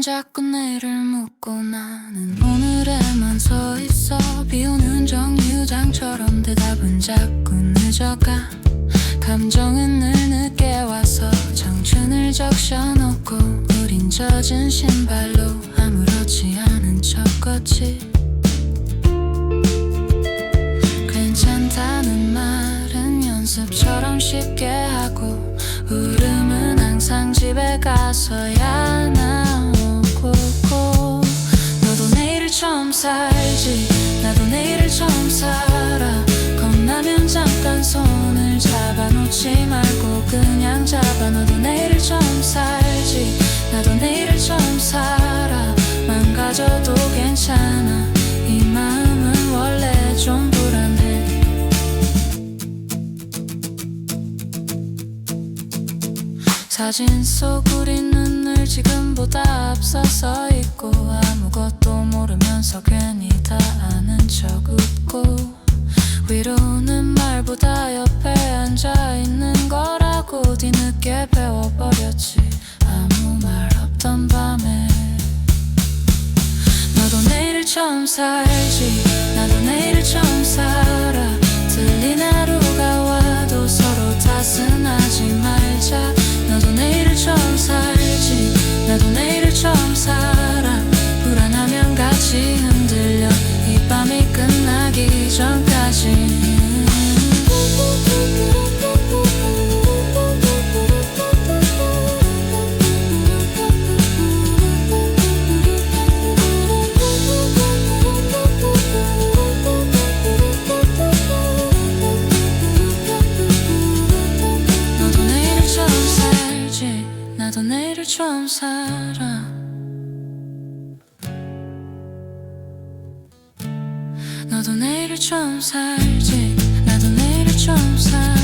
넌 자꾸 내일을 묻고 나는 오늘에만 서 있어. 비오는 정류장처럼 대답은 자꾸 늦어가. 감정은 늘 늦게 와서 청춘을 적셔놓고 우린 젖은 신발로 아무렇지 않은 척 걷지 괜찮다는 말은 연습처럼 쉽게 하고 울음은 항상 집에 가서야 처음 살지. 나도 내일을 처음 살아. 겁나면 잠깐 손을 잡아놓지 말고 그냥 잡아. 너도 내일을 처음 살지. 나도 내일을 처음 살아. 망가져도 괜찮아. 이 마음은 원래 좀 불안해. 사진 속 우리는 늘 지금보다 앞서서 있고 아무것도 모르면서 괜히 다 아는 척 웃고 위로는 말보다 옆에 앉아 있는 거라고 뒤늦게 배워버렸지. 아무 말 없던 밤에 너도 내일을 처음 살지. 나도 내일을 처음 살 처음 살아 너도 내일을 처음 살지. 나도 내일을 처음 살.